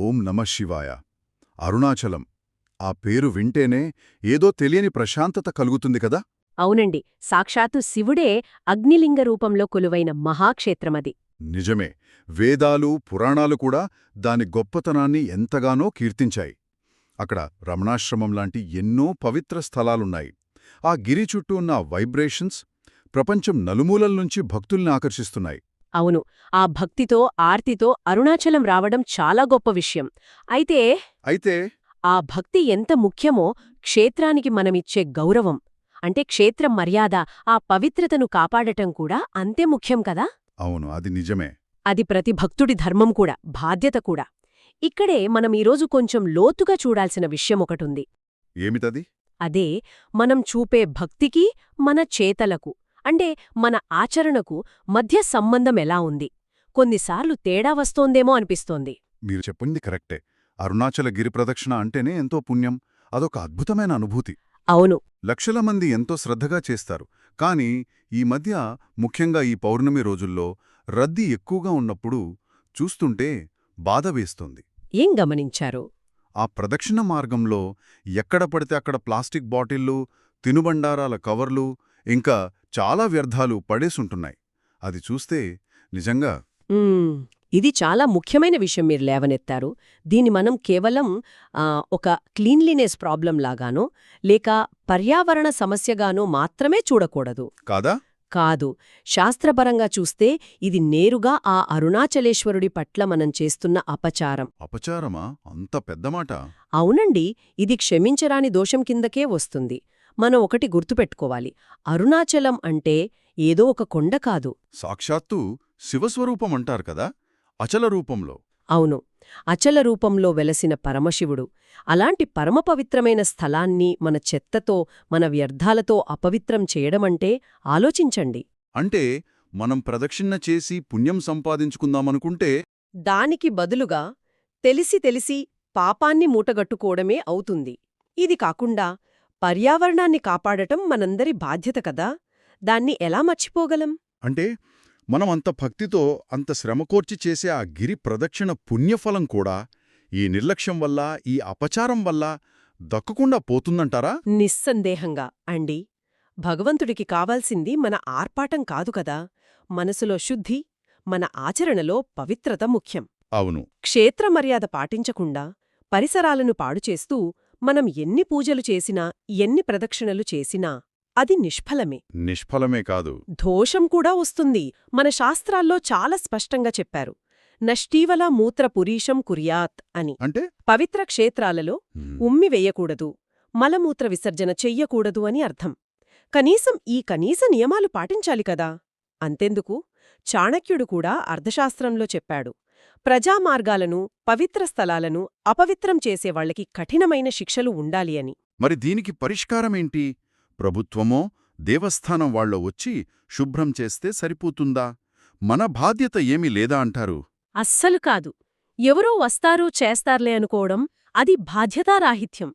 నమ శివాయ. అరుణాచలం. ఆ పేరు వింటేనే ఏదో తెలియని ప్రశాంతత కలుగుతుంది కదా? అవునండి. సాక్షాత్తు శివుడే అగ్నిలింగ రూపంలో కొలువైన మహాక్షేత్రమది. నిజమే. వేదాలు పురాణాలు కూడా దాని గొప్పతనాన్ని ఎంతగానో కీర్తించాయి. అక్కడ రమణాశ్రమం లాంటి ఎన్నో పవిత్ర స్థలాలున్నాయి. ఆ గిరి చుట్టూ ఉన్న వైబ్రేషన్స్ ప్రపంచం నలుమూలల నుంచి భక్తుల్ని ఆకర్షిస్తున్నాయి. అవును. ఆ భక్తితో ఆర్తితో అరుణాచలం రావడం చాలా గొప్ప విషయం. అయితే అయితే ఆ భక్తి ఎంత ముఖ్యమో క్షేత్రానికి మనమిచ్చే గౌరవం. అంటే క్షేత్రం మర్యాద ఆ పవిత్రతను కాపాడటం కూడా అంతే ముఖ్యం కదా? అవును అది నిజమే. అది ప్రతి భక్తుడి ధర్మం కూడా బాధ్యత కూడా. ఇక్కడే మనం ఈరోజు కొంచెం లోతుగా చూడాల్సిన విషయం ఒకటుంది. ఏమిటది? అదే మనం చూపే భక్తికి మన చేతలకు. అంటే మన ఆచరణకు మధ్య సంబంధం ఎలా ఉంది? కొన్నిసార్లు తేడా వస్తోందేమో అనిపిస్తోంది. మీరు చెప్పింది కరెక్టే. అరుణాచల గిరి ప్రదక్షిణ అంటేనే ఎంతో పుణ్యం అదొక అద్భుతమైన అనుభూతి. అవును. లక్షల మంది ఎంతో శ్రద్ధగా చేస్తారు. కానీ ఈ మధ్య ముఖ్యంగా ఈ పౌర్ణమి రోజుల్లో రద్దీ ఎక్కువగా ఉన్నప్పుడు చూస్తుంటే బాధ వేస్తుంది. ఏం గమనించారు? ఆ ప్రదక్షిణ మార్గంలో ఎక్కడ పడితే అక్కడ ప్లాస్టిక్ బాటిళ్ళు తినుబండారాల కవర్లు ఇంకా చాలా వ్యర్థాలు పడేసుంటున్నాయి. అది చూస్తే నిజంగా. ఇది చాలా ముఖ్యమైన విషయం మీరు లేవనెత్తారు. దీన్ని మనం కేవలం ఒక క్లీన్లీనెస్ ప్రాబ్లం లాగానో లేక పర్యావరణ సమస్యగానో మాత్రమే చూడకూడదు. కాదా? కాదు. శాస్త్రపరంగా చూస్తే ఇది నేరుగా ఆ అరుణాచలేశ్వరుడి పట్ల మనం చేస్తున్న అపచారం. అపచారమా? అంత పెద్ద మాట. అవునండి. ఇది క్షమించరాని దోషం కిందకే వస్తుంది. మనం ఒకటి గుర్తుపెట్టుకోవాలి. అరుణాచలం అంటే ఏదో ఒక కొండ కాదు. సాక్షాత్తు శివస్వరూపం అంటారు కదా అచల రూపంలో. అవును. అచల రూపంలో వెలసిన పరమశివుడు అలాంటి పరమపవిత్రమైన స్థలాన్ని మన చెత్తతో మన వ్యర్థాలతో అపవిత్రం చేయడమంటే ఆలోచించండి. అంటే మనం ప్రదక్షిణ చేసి పుణ్యం సంపాదించుకుందామనుకుంటే దానికి బదులుగా తెలిసి తెలిసి పాపాన్ని మూటగట్టుకోవడమే అవుతుంది. ఇది కాకుండా పర్యావరణాన్ని కాపాడటం మనందరి బాధ్యత కదా? దాన్ని ఎలా మర్చిపోగలం? అంటే మనం అంత భక్తితో అంత శ్రమకోర్చి చేసే ఆ గిరి ప్రదక్షిణ పుణ్యఫలం కూడా ఈ నిర్లక్ష్యం వల్ల ఈ అపచారం వల్ల దక్కకుండా పోతుందంటారా? నిస్సందేహంగా అండి. భగవంతుడికి కావాల్సింది మన ఆర్పాటం కాదు కదా? మనసులో శుద్ధి మన ఆచరణలో పవిత్రత ముఖ్యం. అవును. క్షేత్ర మర్యాద పాటించకుండా పరిసరాలను పాడుచేస్తూ మనం ఎన్ని పూజలు చేసినా ఎన్ని ప్రదక్షిణలు చేసినా అది నిష్ఫలమే. నిష్ఫలమే కాదు. దోషం కూడా వస్తుంది. మన శాస్త్రాల్లో చాలా స్పష్టంగా చెప్పారు. నష్టీవల మూత్ర పురీషం కుర్యాత్ అని. అంటే? పవిత్ర క్షేత్రాలలో ఉమ్మి వెయ్యకూడదు మలమూత్ర విసర్జన చెయ్యకూడదు అని అర్థం. కనీసం ఈ కనీస నియమాలు పాటించాలి కదా? అంతెందుకు? చాణక్యుడు కూడా అర్థశాస్త్రంలో చెప్పాడు. ప్రజామార్గాలను పవిత్ర స్థలాలను అపవిత్రం చేసేవాళ్ళకి కఠినమైన శిక్షలు ఉండాలి అని. మరి దీనికి పరిష్కారమేంటి ప్రభుత్వమో దేవస్థానం వాళ్ళో వచ్చి శుభ్రం చేస్తే సరిపోతుందా? మన బాధ్యత ఏమీ లేదా అంటారు? అస్సలు కాదు. ఎవరో వస్తారు చేస్తారులే అనుకోవడం అది బాధ్యతారాహిత్యం.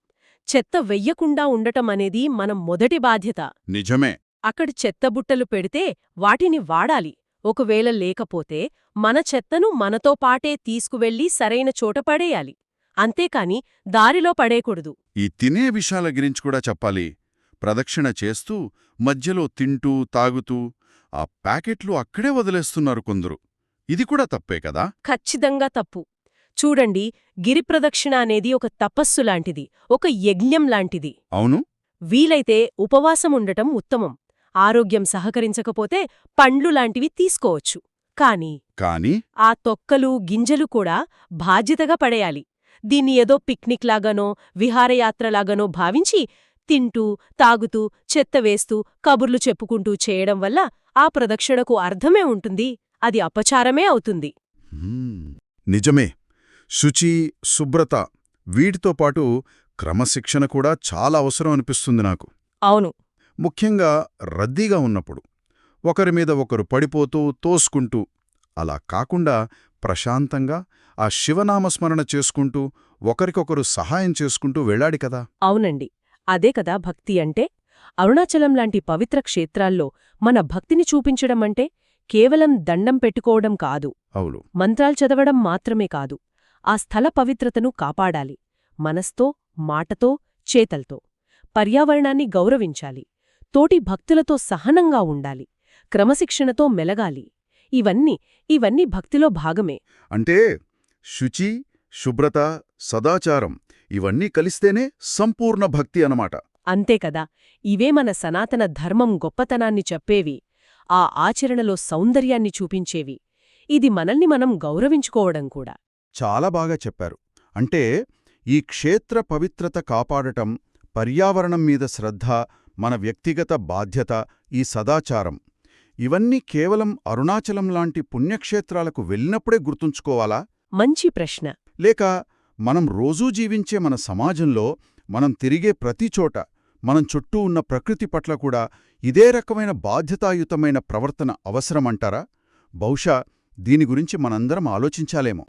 చెత్త వెయ్యకుండా ఉండటం అనేది మనం మొదటి బాధ్యత. నిజమే. అక్కడి చెత్తబుట్టలు పెడితే వాటిని వాడాలి. ఒకవేళ లేకపోతే మన చెత్తను మనతో పాటే తీసుకువెళ్ళి సరైన చోట పడేయాలి. అంతేకాని దారిలో పడేయకూడదు ఈ తినే విషయాల గురించి కూడా చెప్పాలి. ప్రదక్షిణ చేస్తూ మధ్యలో తింటూ తాగుతూ ఆ ప్యాకెట్లు అక్కడే వదిలేస్తున్నారు కొందరు. ఇది కూడా తప్పే కదా? ఖచ్చితంగా తప్పు. చూడండి గిరిప్రదక్షిణ అనేది ఒక తపస్సు లాంటిది ఒక యజ్ఞం లాంటిది. అవును? వీలైతే ఉపవాసం ఉండటం ఉత్తమం. ఆరోగ్యం సహకరించకపోతే పండ్లు లాంటివి తీసుకోవచ్చు. కాని కాని ఆ తొక్కలు గింజలు కూడా బాధ్యతగా పడేయాలి. దీన్ని ఏదో పిక్నిక్ లాగానో విహారయాత్రలాగానో భావించి తింటూ తాగుతూ చెత్త వేస్తూ కబుర్లు చెప్పుకుంటూ చేయడం వల్ల ఆ ప్రదక్షిణకు అర్థమే ఉంటుంది. అది అపచారమే అవుతుంది. నిజమే. శుచి శుభ్రత వీటితో పాటు క్రమశిక్షణ కూడా చాలా అవసరం అనిపిస్తుంది నాకు. అవును. ముఖ్యంగా రద్దీగా ఉన్నప్పుడు. ఒకరి మీద ఒకరు పడిపోతూ తోసుకుంటూ అలా కాకుండా ప్రశాంతంగా ఆ శివనామస్మరణ చేసుకుంటూ ఒకరికొకరు సహాయం చేసుకుంటూ వెళ్ళాడి కదా! అవునండి. అదే కదా భక్తి అంటే? అరుణాచలం లాంటి పవిత్ర క్షేత్రాల్లో మన భక్తిని చూపించడం అంటే కేవలం దండం పెట్టుకోవడం కాదు. అవును. మంత్రాలు చదవడం మాత్రమే కాదు. ఆ స్థల పవిత్రతను కాపాడాలి. మనస్తో మాటతో చేతల్తో. పర్యావరణాన్ని గౌరవించాలి. తోటి భక్తులతో సహనంగా ఉండాలి. క్రమశిక్షణతో మెలగాలి. ఇవన్నీ ఇవన్నీ భక్తిలో భాగమే. అంటే శుచి శుభ్రత సదాచారం ఇవన్నీ కలిస్తేనే సంపూర్ణ భక్తి అనమాట అంతేకదా ఇవే మన సనాతన ధర్మం గొప్పతనాన్ని చెప్పేవి. ఆ ఆచరణలో సౌందర్యాన్ని చూపించేవి. ఇది మనల్ని మనం గౌరవించుకోవడం కూడా. చాలా బాగా చెప్పారు. అంటే ఈ క్షేత్ర పవిత్రత కాపాడటం పర్యావరణం మీద శ్రద్ధ మన వ్యక్తిగత బాధ్యత ఈ సదాచారం. ఇవన్నీ కేవలం అరుణాచలం లాంటి పుణ్యక్షేత్రాలకు వెళ్ళినప్పుడే గుర్తుంచుకోవాలా? మంచి ప్రశ్న. లేక మనం రోజూ జీవించే మన సమాజంలో మనం తిరిగే ప్రతి చోట మనం చుట్టూ ఉన్న ప్రకృతి పట్ల కూడా ఇదే రకమైన బాధ్యతాయుతమైన ప్రవర్తన అవసరమంటారా? బహుశా దీని గురించి మనందరం ఆలోచించాలేమో.